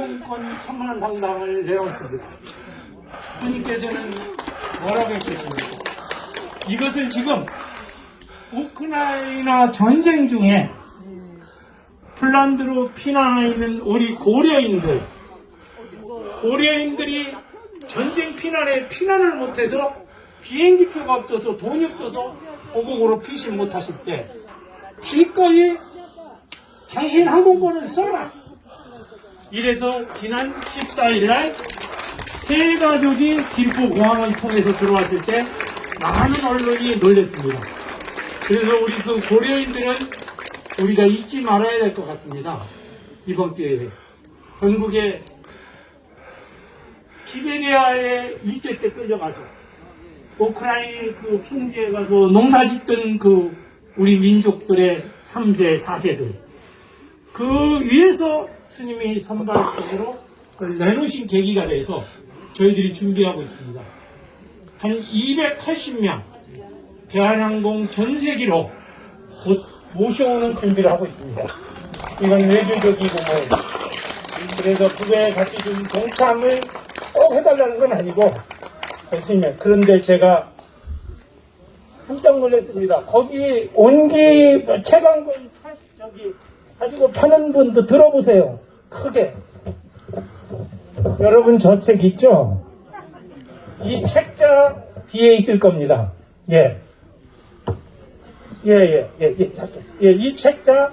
건 천만 상당을 내놓습니다. 주님께서는 뭐라고 했겠습니까? 이것은 지금 우크라이나 전쟁 중에 폴란드로 피난하 있는 우리 고려인들, 고려인들이 전쟁 피난에 피난을 못해서 비행기표가 없어서 돈이 없어서 고국으로 피신 못하실 때 기꺼이 당신 항공권을 써라. 이래서 지난 14일 날세 가족이 김포공항을 통해서 들어왔을 때 많은 언론이 놀랐습니다. 그래서 우리 그 고려인들은 우리가 잊지 말아야 될 것 같습니다. 이번 기회에. 전국에 시베리아에 일제 때 끌려가서 우크라이나 그 평지에 가서 농사 짓던 그 우리 민족들의 3세, 4세들. 그 위에서 스님이 선발적으로 내놓으신 계기가 돼서 저희들이 준비하고 있습니다. 한 280명 대한항공 전 세계로 곧 모셔오는 준비를 하고 있습니다. 이건 외교적이고 뭐 그래서 그거에 같이 좀 동참을 꼭 해달라는 건 아니고 했으면 그런데 제가 깜짝 놀랐습니다. 거기 온기 채광권 사- 저기 가지고 파는 분도 들어보세요. 크게. 여러분 저 책 있죠? 이 책자 뒤에 있을 겁니다. 예. 예, 예, 예, 예, 자, 자, 예, 이 책자,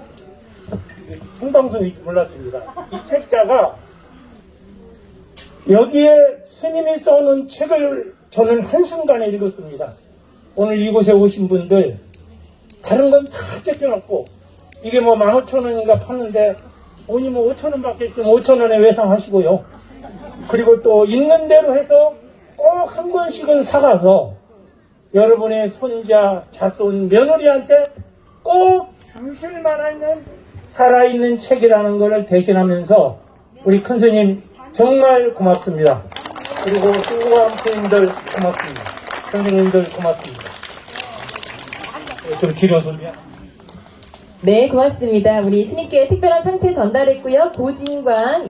생방송이 몰랐습니다. 이 책자가 여기에 스님이 써놓은 책을 저는 한순간에 읽었습니다. 오늘 이곳에 오신 분들, 다른 건다 째펴놓고, 이게 뭐 15,000원인가 파는데, 돈이 뭐 5,000원 밖에 있으면 5,000원에 외상하시고요. 그리고 또 있는 대로 해서 꼭 한 권씩은 사가서 여러분의 손자, 자손, 며느리한테 꼭 주실 만한 살아있는 책이라는 것을 대신하면서 우리 큰 스님 정말 고맙습니다. 그리고 수고한 스님들 고맙습니다. 선생님들 고맙습니다. 좀 길어서 미안. 네, 고맙습니다. 우리 스님께 특별한 상태 전달했고요. 고진관